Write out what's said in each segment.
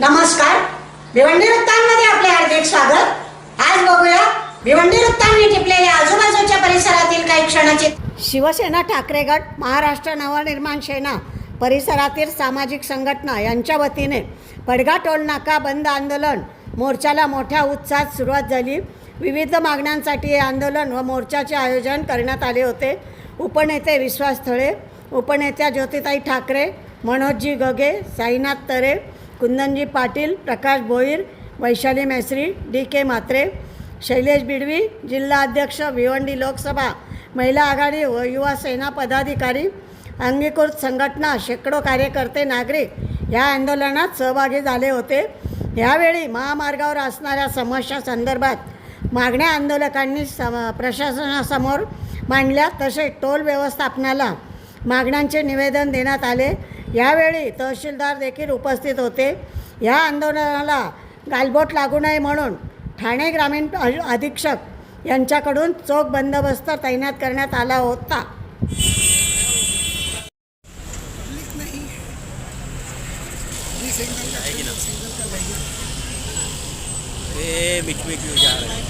नमस्कार. भिवंडी वृत्तांमध्ये आपले हार्दिक स्वागत. आज बघूया भिवंडी वृत्तांनी टिपलेल्या आजूबाजूच्या परिसरातील काही क्षणाचे शिवसेना ठाकरे गट महाराष्ट्र नवनिर्माण सेना परिसरातील सामाजिक संघटना यांच्या वतीने पडगा टोल नाका बंद आंदोलन मोर्चाला मोठ्या उत्साहात सुरुवात झाली. विविध मागण्यांसाठी हे आंदोलन व मोर्चाचे आयोजन करण्यात आले होते. उपनेते विश्वास थळे उपनेत्या ज्योतिताई ठाकरे मनोजजी गगे साईनाथ तरे कुंदनजी पाटील प्रकाश भोईर वैशाली मेसरी डी के म्हात्रे शैलेश बिडवी जिल्हा अध्यक्ष भिवंडी लोकसभा महिला आघाडी व युवा सेना पदाधिकारी अंगीकृत संघटना शेकडो कार्यकर्ते नागरिक या आंदोलनात सहभागी झाले होते. यावेळी महामार्गावर असणाऱ्या समस्या संदर्भात मागण्या आंदोलकांनी सम प्रशासनासमोर मांडल्या. तसेच टोल व्यवस्थापनाला मागण्यांचे निवेदन देण्यात आले. यावेळी तहसीलदार देखील उपस्थित होते. या आंदोलनाला गालबोट लागू नये म्हणून ठाणे ग्रामीण अधीक्षक यांच्याकडून चोख बंदोबस्त तैनात करण्यात आला होता. ए, मिच मिच जा रहे हैं.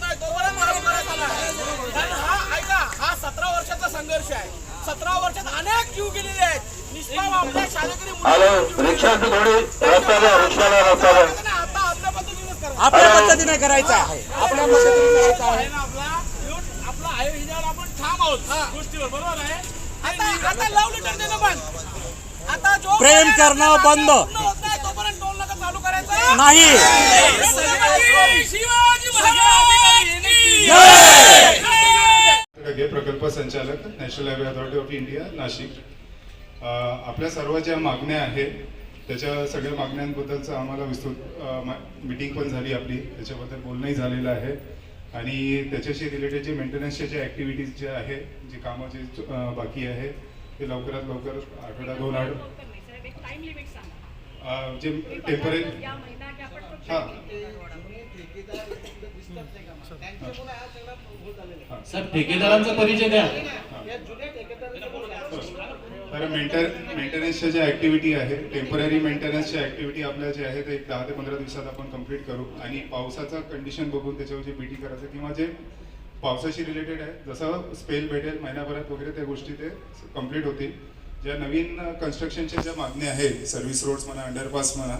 नाही कारण हा ऐका हा सतरा वर्षाचा संघर्ष आहे. सतरा वर्षात जीव गेलेले आहेत. हॅलो रिक्षाची थोडी रस्ता द्या रिक्षाला रस्ता द्या आता आपल्या पद्धतीने करायचं आहे. आपल्या पद्धतीने करायचं आहे. आहे ना आपला ह्यो- आपला आहे हिच्यावर आपण ठाम आहोत. गोष्टीवर बरोबर आहे? आता आता लव लेटर देणं बंद. आता जो प्रेम करणं बंद. तोपर्यंत टोल नाका चालू करायचा. नाही. शिवाजी महाराज की ढगे प्रकल्प संचालक national highway authority of India Nashik. आपल्या सर्व ज्या मागण्या आहेत त्याच्या सगळ्या मागण्यांबद्दलचं आम्हाला विस्तृत मिटिंग पण झाली आपली. त्याच्याबद्दल बोलणंही झालेलं आहे. आणि त्याच्याशी रिलेटेड जे मेंटेनन्सच्या ज्या ॲक्टिव्हिटीज ज्या आहे जे कामं जे बाकी आहे ते लवकरात लवकर आठवडा दोन आठ जे टेंपररी हां. सर ठेकेदारांचा परिचय द्या. तर मेंटेन मेंटेनन्सच्या ज्या ॲक्टिव्हिटी आहे टेंपररी मेंटेनन्सच्या ॲक्टिव्हिटी आपल्या जे आहेत एक दहा ते पंधरा दिवसात आपण कंप्लीट करू. आणि पावसाचं कंडिशन बघून त्याच्यावर जे बीटी करायचं किंवा जे पावसाशी रिलेटेड आहे जसं स्पेल भेटेल महिन्याभरात वगैरे त्या गोष्टी ते कंप्लीट होतील. ज्या नवीन कन्स्ट्रक्शनच्या ज्या मागण्या आहेत सर्व्हिस रोड्स म्हणा अंडरपास म्हणा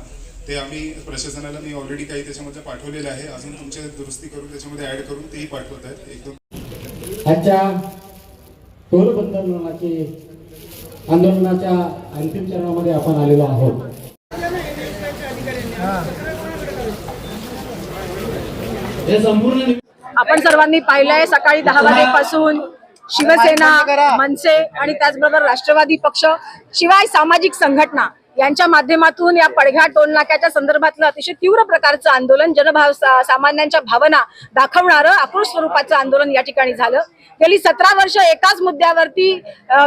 ते आम्ही प्रशासनाला मी ऑलरेडी काही त्याच्यामध्ये पाठवलेले आहे. अजून तुमच्या दुरुस्ती करून त्याच्यामध्ये ॲड करून तेही पाठवत आहेत. एकदम आजच्या टोल बंद आंदोलनाचे आंदोलनाच्या अंतिम चरणामध्ये आपण आलेलो आहोत. हे संपूर्ण आपण सर्वांनी पाहिलंय सकाळी दहा वाजेपासून शिवसेना मनसे आणि त्याचबरोबर राष्ट्रवादी पक्ष शिवाय सामाजिक संघटना यांच्या माध्यमातून या पडघ्या टोलनाक्याच्या संदर्भातलं अतिशय तीव्र प्रकारचं आंदोलन जनभाव सा- सामान्यांच्या भावना दाखवणारं आक्रोश स्वरूपाचं आंदोलन या ठिकाणी झालं. गेली सतरा वर्ष एकाच मुद्द्यावरती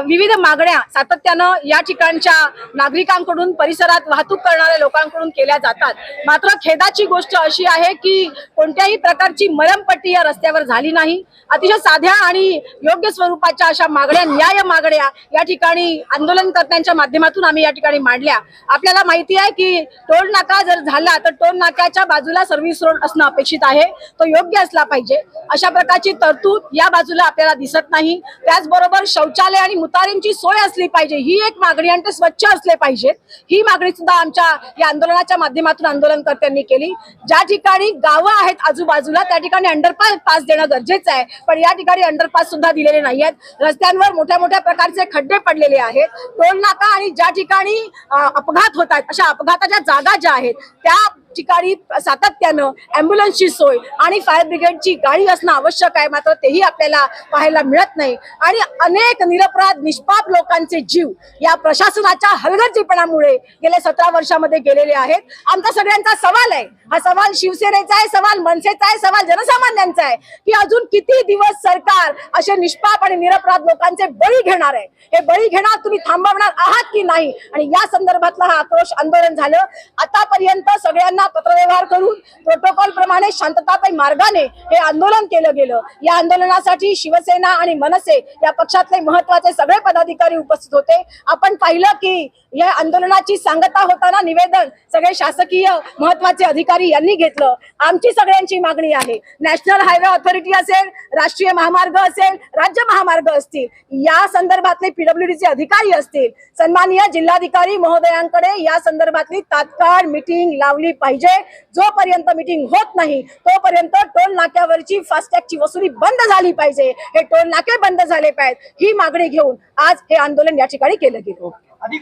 विविध मागण्या सातत्यानं या ठिकाणच्या नागरिकांकडून परिसरात वाहतूक करणाऱ्या लोकांकडून केल्या जातात. मात्र खेदाची गोष्ट अशी आहे की कोणत्याही प्रकारची मरमपट्टी या रस्त्यावर झाली नाही. अतिशय साध्या आणि योग्य स्वरूपाच्या अशा मागण्या न्याय मागण्या या ठिकाणी आंदोलनकर्त्यांच्या माध्यमातून आम्ही या ठिकाणी मांडल्या. आपल्याला माहिती आहे की टोल नाका जर झाला तर टोल नाक्याच्या बाजूला सर्व्हिस रोड असणं अपेक्षित आहे. तो योग्य असला पाहिजे. अशा प्रकारची तरतूद या बाजूला आपल्याला दिसत नाही. त्याचबरोबर शौचालय आणि मुतारींची सोय असली पाहिजे. ही एक मागणी आणि ते स्वच्छ असले पाहिजेत. ही मागणी सुद्धा आमच्या या आंदोलनाच्या माध्यमातून आंदोलनकर्त्यांनी केली. ज्या ठिकाणी गावं आहेत आजूबाजूला त्या ठिकाणी अंडरपास पास देणं गरजेचं आहे. पण या ठिकाणी अंडरपास सुद्धा दिलेले नाही आहेत रस्त्यांवर मोठ्या मोठ्या प्रकारचे खड्डे पडलेले आहेत. टोल नाका आणि ज्या ठिकाणी अपघात होत आहेत अशा अपघाताच्या जागा ज्या आहेत त्या ठिकाणी सातत्यानं ॲम्ब्युलन्सची सोय आणि फायर ब्रिगेडची गाडी असणं आवश्यक आहे. मात्र तेही आपल्याला पाहायला मिळत नाही. आणि अनेक निरपराध निष्पाप लोकांचे जीव या प्रशासनाच्या हलगर्जीपणामुळे गेल्या सतरा वर्षामध्ये गेलेले आहेत. आमचा सगळ्यांचा सवाल आहे. हा सवाल शिवसेनेचा आहे सवाल मनसेचा आहे सवाल जनसामान्यांचा आहे की अजून किती दिवस सरकार असे निष्पाप आणि निरपराध लोकांचे बळी घेणार आहे? हे बळी घेणार तुम्ही थांबवणार आहात की नाही? आणि या संदर्भातलं हा आक्रोश आंदोलन झालं. आतापर्यंत सगळ्यांना पत्रव्यवहार करून प्रोटोकॉल प्रमाणे शांततामय मार्गाने हे आंदोलन केलं गेलं. या आंदोलनासाठी शिवसेना आणि मनसे या पक्षातले महत्त्वाचे सगळे पदाधिकारी उपस्थित होते. आपण पाहिलं की या आंदोलनाची सांगता होताना निवेदन सगळे शासकीय महत्त्वाचे अधिकारी यांनी घेतलं. आमची सगळ्यांची मागणी आहे. नॅशनल हायवे ऑथॉरिटी असेल राष्ट्रीय महामार्ग असेल राज्य महामार्ग असतील या संदर्भातले पीडब्ल्यूडीचे अधिकारी असतील सन्माननीय जिल्हाधिकारी महोदयांकडे या संदर्भातली तात्काळ मिटिंग लावली पाहिजे. पाहिजे. जोपर्यंत मीटिंग होत नाही तोपर्यंत टोल नाक्यावरची फास्टॅगची वसुली बंद झाली पाहिजे. हे टोल नाके बंद झाले पाहिजेत. ही मागणी घेऊन आज हे आंदोलन या ठिकाणी केलं गेलं.